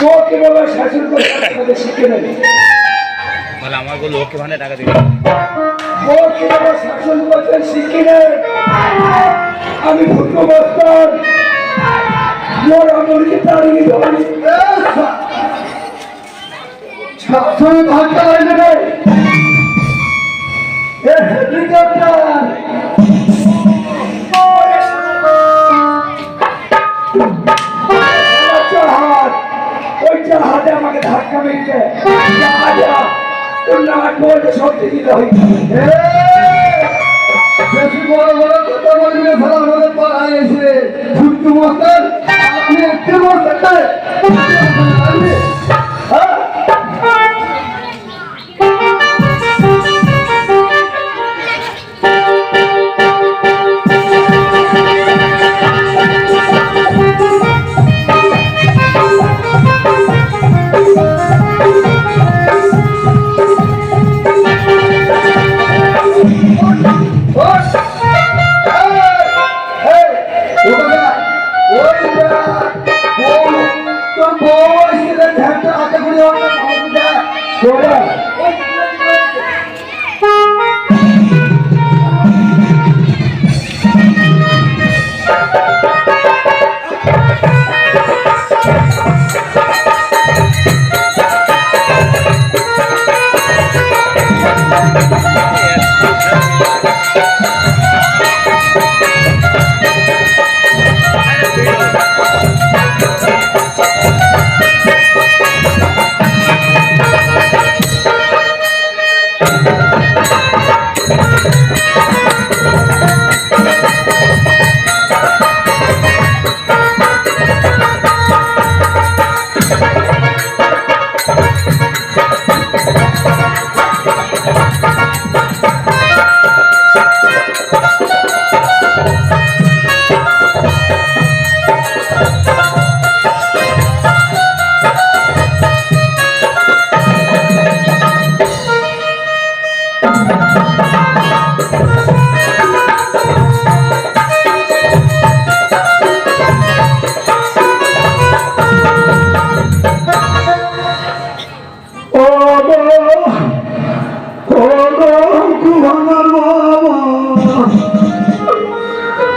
ও কীভাবে শাসন করতে হয় আপনাদের শিখে নেবে। বলে আমাকে লোককে মানে টাকা দিবে। ও কীভাবে শাসন করতে শিখে নেবে। আমি ফুটবল বস্তান মোর আমলকে তাড়িয়ে শাসন ভাষা হয়ে যাবে এ হেলিকপ্টার পড়তে সব দিকে হইছে বেশি বড় বড় কথা বলবে ভালো আমাদের পাড়ায় এসে। ফুটু মস্তান, আপনি একটি ও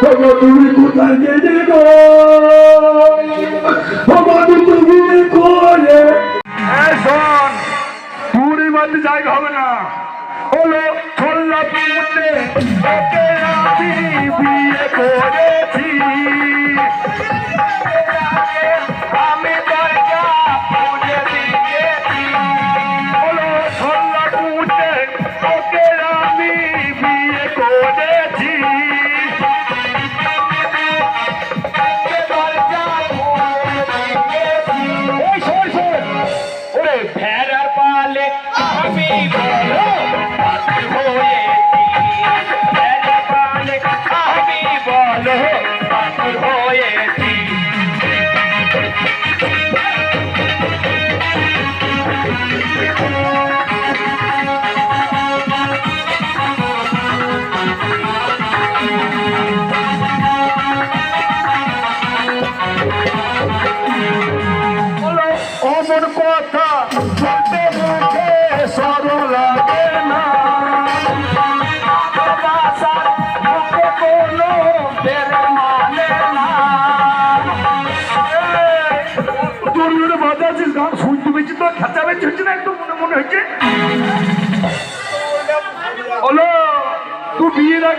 তুমি কোথায় গো তুমি পুরি বাদ জায়গা হবে না হলো ছল্লা ওকে আমি বিয়ে করেছি বলো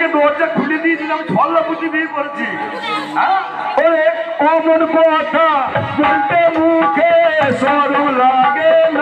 আগে দরজা খুলে দিয়েছিলাম ছল্লা বুঝি বিয়ে করেছি। হ্যাঁ? ওরে অমন কথা মুখে সরু লাগে না।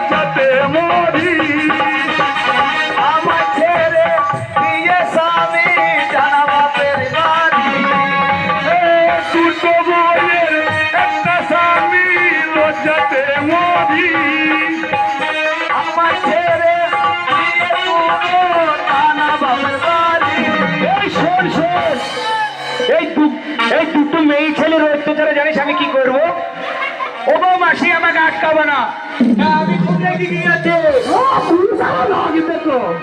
লজ্জাতে মরি। আমার ছেড়ে দিয়ে স্বামী জানা বাপের বাড়ি তুই একটা স্বামী লজ্জাতে মরি। আমার ছেড়ে শোন শোন। এই এই দুটো মেয়ে ছেলের অত্যাচারে জানিস আমি কি করব ও বউ মাসি আমাকে আটকাবো না। আমি কোথায় কি আছে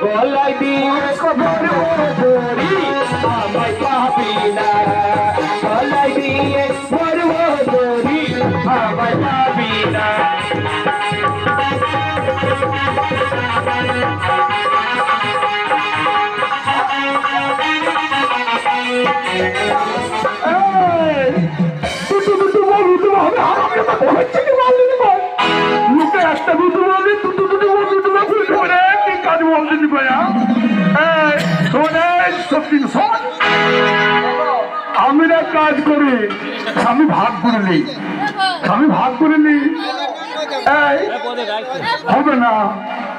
গলায় দিয়ে আমায় পাবি না। গলায় দিয়ে পর্ব ধরি আমায় পাবি না। এই, হচ্ছে কি বল লোকে একটা দুটো দুটো দুটো বল দুটো বল করে কি কাজ বল দিদি ভাই এই শোনে সত্যি শোন আমি না কাজ করি আমি ভাগ করে নিই আমি ভাগ করে নিই হবে না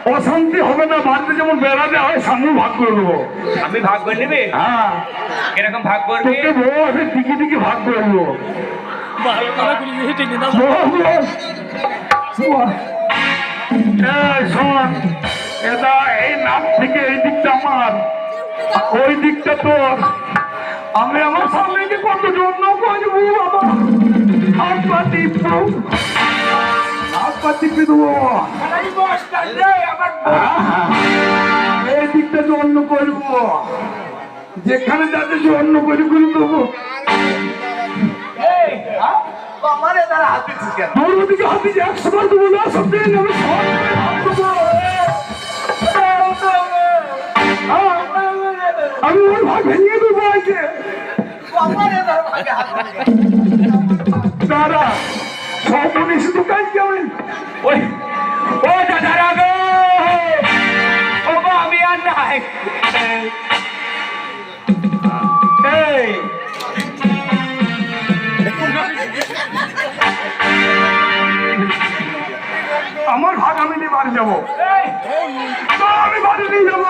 অশান্তি হবে না বাড়িতে যেমন বেড়াতে হয় সামনে ভাগ করে দেবো আমি ভাগ করে নেবে। হ্যাঁ। কীরকম ভাগ করবে? তোকে বউ আছে টিকি টিকি ভাগ করে দেবো এই শোন এটা এই নাম থেকে এই দিকটা আমার ওই দিকটা তোর আমি আমার কত জন্য করব বাবা হাত পা দেবো এই দিকটা জন্য করব যেখানে যাতে জন্য করে করে দেবো আমারে তারা হাত দিচ্ছিস কেন তোর ওদিকে হাতে যে একশো বার দেবো না সব দিন আমি আমি ওর ভাগ ভেঙে দেবো আজকে দাদা সব মনে শুধু কাজ কেমন ওই ও দাদারা গো ও আমি আর নাই। আমার ভাগ আমি নিয়ে বাড়ি যাব। আমি বাড়ি নিয়ে যাব।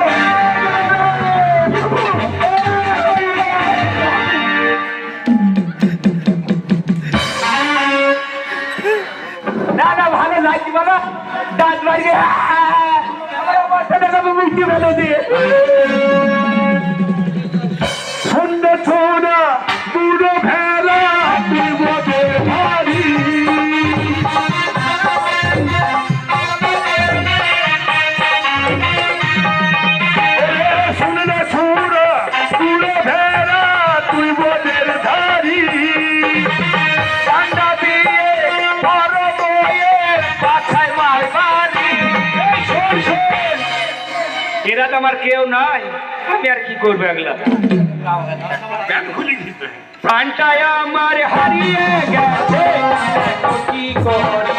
না না, ভালো বলো? দাঁত বাড়িয়ে মিষ্টি ফেলে দিয়ে এরা তো আমার কেউ নাই আমি আর কি করব দিতে প্রাণটায় আমার হারিয়ে গেছে কি করি?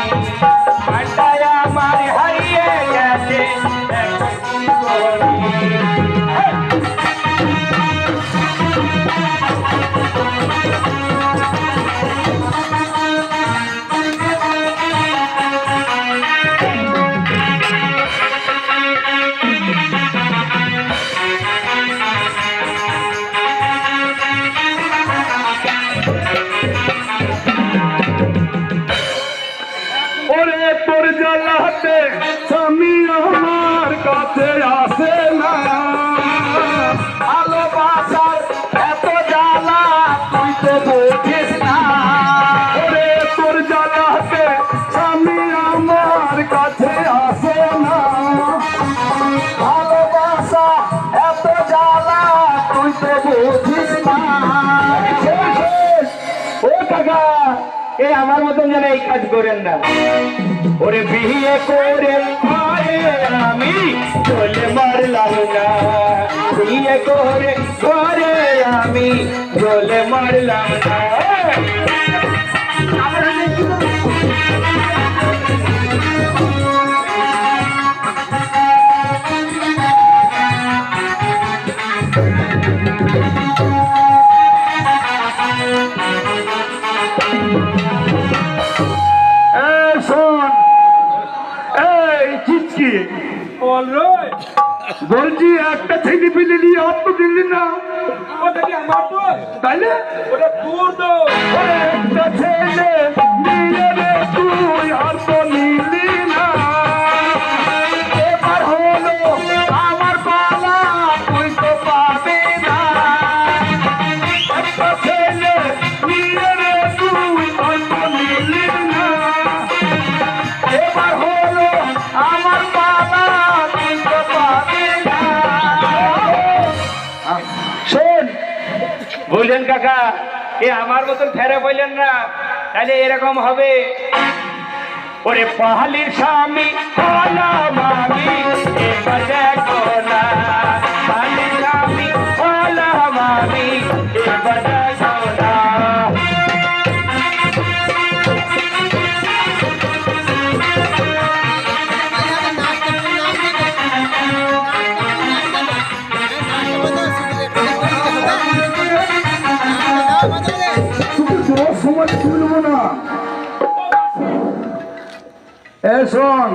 কাছে আসে না। ভালোবাসার এত জ্বালা তুই তো বোঝিস না। ওরে, তোর জ্বালাতে স্বামী আমার কাছে এই আমার মতন যেন এই কাজ করেন না। ওরে বিয়ে করে আমি, চলে মারলাম না। বিয়ে করে করে আমি, চলে মারলাম না। বলছি একটা ছেলে পেলে নিয়ে হাত তো দিলি না। ওটা কি আমার দোষ? তাইলে? ওটা তোর দোষ। বললেন, কাকা, এ আমার মতন ফেরে বললেন না, তাহলে এরকম হবে। ওরে পাহালির স্বামী এবার এ শোন